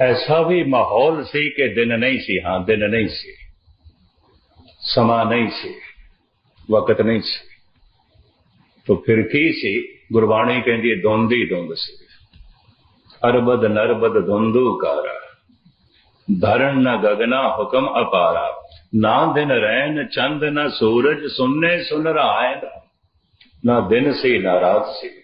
ਐਸਾ ਵੀ ਮਾਹੌਲ ਸੀ ਕਿ ਦਿਨ ਨਹੀਂ ਸੀ, ਹਾਂ, ਦਿਨ ਨਹੀਂ ਸੀ। ਸਮਾਂ ਨਹੀਂ ਸੀ, ਵਕਤ ਨਹੀਂ ਸੀ। ਤਾਂ ਫਿਰ ਕੀ ਸੀ? ਗੁਰਬਾਣੀ ਕਹਿੰਦੀ ਹੈ, ਧੁੰਦ ਹੀ ਧੁੰਦ ਸੀ। ਅਰਬਦ ਨਰਬਦ ਧੁੰਦੂ ਕਾਰਾ ਧਰਨ ਨਾ ਗਗਨਾ ਹੁਕਮ ਅਪਾਰਾ। ਨਾ ਦਿਨ ਰਹਿਣ ਚੰਦ ਨਾ ਸੂਰਜ ਸੁਨਨੇ ਸੁਨ ਰਹਾਇ ਨਾ ਦਿਨ ਸੀ, ਨਾ ਰਾਤ ਸੀ।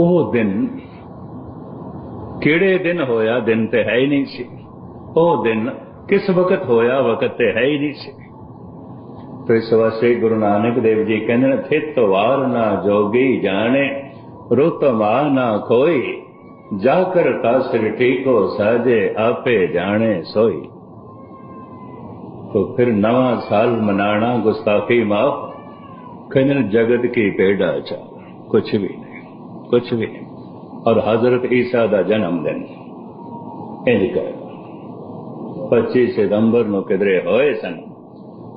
ਉਹ ਦਿਨ ਕਿਹੜੇ ਦਿਨ ਹੋਇਆ? ਦਿਨ ਤੇ ਹੈ ਹੀ ਨਹੀਂ ਸੀ। ਉਹ ਦਿਨ ਕਿਸ ਵਕਤ ਹੋਇਆ? ਵਕਤ ਤੇ ਹੈ ਹੀ ਨਹੀਂ ਸੀ। ਤੇ ਇਸ ਵਾਸਤੇ ਗੁਰੂ ਨਾਨਕ ਦੇਵ ਜੀ ਕਹਿੰਦੇ ਨੇ, ਥਿਤ ਵਾਰ ਨਾ ਜੋਗੀ ਜਾਣੇ, ਰੁੱਤ ਮਾ ਨਾ ਕੋਈ ਜਾ ਕਰ ਤਾਸਰ ਠੀਕੋ ਸਾਜੇ, ਆਪੇ ਜਾਣੇ ਸੋਈ। ਤੋ ਫਿਰ ਨਵਾਂ ਸਾਲ ਮਨਾਣਾ ਗੁਸਤਾਖੀ ਮਾਫ। ਕਹਿੰਦੇ ਨੇ, ਜਗਤ ਕੀ ਪੇੜਾ ਚਾ ਕੁਛ ਵੀ ਨਹੀਂ। ਕੁਝ ਵੀ ਔਰ ਹਜ਼ਰਤ ਈਸਾ ਦਾ ਜਨਮ ਦਿਨ ਇੰਜ ਕਰ 25 ਸਤੰਬਰ ਨੂੰ ਕਿਦਰੇ ਹੋਏ ਸਨ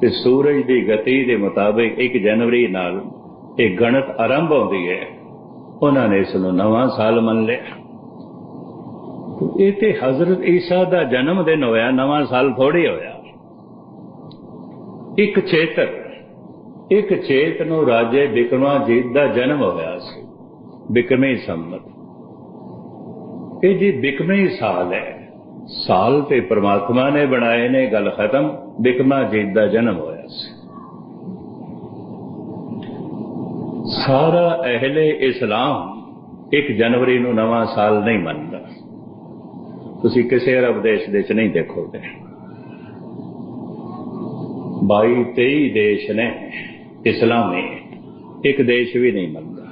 ਤੇ ਸੂਰਜ ਦੀ ਗਤੀ ਦੇ ਮੁਤਾਬਿਕ 1 ਜਨਵਰੀ ਨਾਲ ਇਹ ਗਣਤ ਆਰੰਭ ਹੁੰਦੀ ਹੈ ਉਹਨਾਂ ਨੇ ਇਸ ਨੂੰ ਨਵਾਂ ਸਾਲ ਮੰਨ ਲਿਆ ਇਹ ਤੇ ਹਜ਼ਰਤ ਈਸਾ ਦਾ ਜਨਮ ਦਿਨ ਹੋਇਆ ਨਵਾਂ ਸਾਲ ਥੋੜੀ ਹੋਇਆ ਇੱਕ ਛੇਤਰ ਇੱਕ ਛੇਤ ਨੂੰ ਰਾਜੇ ਬਿਕਰਮਾ ਜੀਤ ਦਾ ਜਨਮ ਹੋਇਆ ਸੀ ਬਿਕਰਮੀ ਸੰਮਤ। ਇਹ ਜੀ ਬਿਕਰਮੀ ਸਾਲ ਹੈ। ਸਾਲ ਤੇ ਪ੍ਰਮਾਤਮਾ ਨੇ ਬਣਾਏ ਨੇ, ਗੱਲ ਖਤਮ ਬਿਕਮਾ ਬਿਕਰਮਾਜੀਤ ਦਾ ਜਨਮ ਹੋਇਆ ਸੀ। ਸਾਰਾ ਅਹਲੇ ਇਸਲਾਮ 1 ਜਨਵਰੀ ਨੂੰ ਨਵਾਂ ਸਾਲ ਨਹੀਂ ਮੰਨਦਾ। ਤੁਸੀਂ ਕਿਸੇ ਅਰਬ ਦੇਸ਼ ਦੇ ਚ ਨਹੀਂ ਦੇਖੋਗੇ। 22 23 ਦੇਸ਼ ਨੇ ਇਸਲਾਮੀ, ਇੱਕ ਦੇਸ਼ ਵੀ ਨਹੀਂ ਮੰਨਦਾ।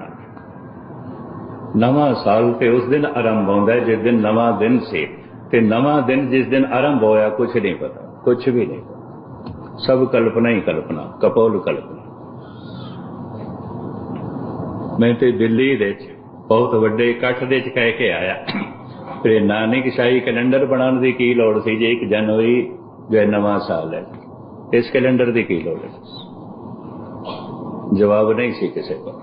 ਨਵਾਂ ਸਾਲ ਤੇ ਉਸ ਦਿਨ ਆਰੰਭ ਹੁੰਦਾ ਹੈ, ਜਿਸ ਦਿਨ ਨਵਾਂ ਦਿਨ ਸੀ। ਤੇ ਨਵਾਂ ਦਿਨ ਜਿਸ ਦਿਨ ਆਰੰਭ ਹੋਇਆ ਕੁਝ ਨਹੀਂ ਪਤਾ ਕੁਝ ਵੀ ਨਹੀਂ ਸਭ ਕਲਪਨਾ ਹੀ ਕਲਪਨਾ, ਕਪੋਲ ਕਲਪਨਾ। ਮੈਂ ਤੇ ਦਿੱਲੀ ਦੇ ਵਿੱਚ ਬਹੁਤ ਵੱਡੇ ਇਕੱਠ ਦੇ ਵਿੱਚ ਕਹਿ ਕੇ ਆਇਆ। ਤੇ ਨਾਨਕ ਸ਼ਾਹੀ ਕੈਲੰਡਰ ਬਣਾਉਣ ਦੀ ਕੀ ਲੋੜ ਸੀ ਜੇ? 1 ਜਨਵਰੀ ਜੋ ਨਵਾਂ ਸਾਲ ਹੈ। ਇਸ ਕੈਲੰਡਰ ਦੀ ਕੀ ਲੋੜ ਹੈ? ਜਵਾਬ ਨਹੀਂ ਸੀ ਕਿਸੇ ਕੋਲ।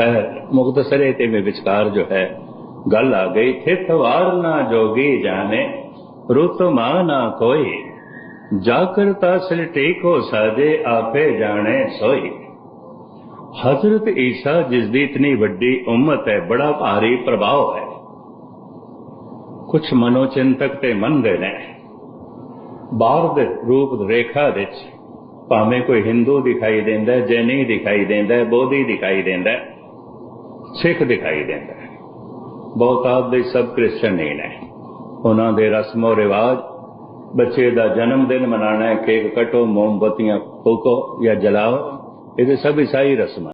ਹੈ ਮੁਖਤਸਰੇ ਤੇ ਮੇ ਵਿਚਕਾਰ ਜੋ ਹੈ, ਗੱਲ ਆ ਗਈ ਥਿਤ ਵਾਰ ਨਾ ਜੋਗੀ ਜਾਣੇ, ਰੁਤ ਮਾ ਨਾ ਕੋਈ ਜਾ ਕਰ ਤਾਸਲ ਟੇਕੋ ਸਾਜੇ, ਆਪੇ ਜਾਣੇ ਸੋਈ। ਹਜ਼ਰਤ ਈਸਾ, ਜਿਸ ਦੀ ਇਤਨੀ ਵੱਡੀ ਉਮਤ ਹੈ, ਬੜਾ ਭਾਰੀ ਪ੍ਰਭਾਵ ਹੈ। ਕੁਝ ਮਨੋਚਿੰਤਕ ਤੇ ਮੰਨਦੇ ਨੇ। ਬਾਹਰ ਦੇ ਰੂਪ ਰੇਖਾ ਵਿੱਚ ਭਾਵੇਂ ਕੋਈ ਹਿੰਦੂ ਦਿਖਾਈ ਦਿੰਦਾ, ਜੈਨੀ ਦਿਖਾਈ ਦਿੰਦਾ, ਬੋਧੀ ਦਿਖਾਈ ਦਿੰਦਾ ਸਿੱਖ ਦਿਖਾਈ ਦਿੰਦਾ ਹੈ। ਬਹੁਤਾਤ ਦੇ ਸਭ ਕ੍ਰਿਸਚਨ ਨਹੀਂ ਨੇ। ਉਹਨਾਂ ਦੇ ਰਸਮੋ ਰਿਵਾਜ, ਬੱਚੇ ਦਾ ਜਨਮ ਦਿਨ ਮਨਾਣਾ ਹੈ, ਕੇਕ ਕਟੋ, ਮੋਮਬਤੀਆਂ ਫੂਕੋ ਜਾਂ ਜਲਾਓ, ਇਹ ਸਭ ਈਸਾਈ ਰਸਮਾਂ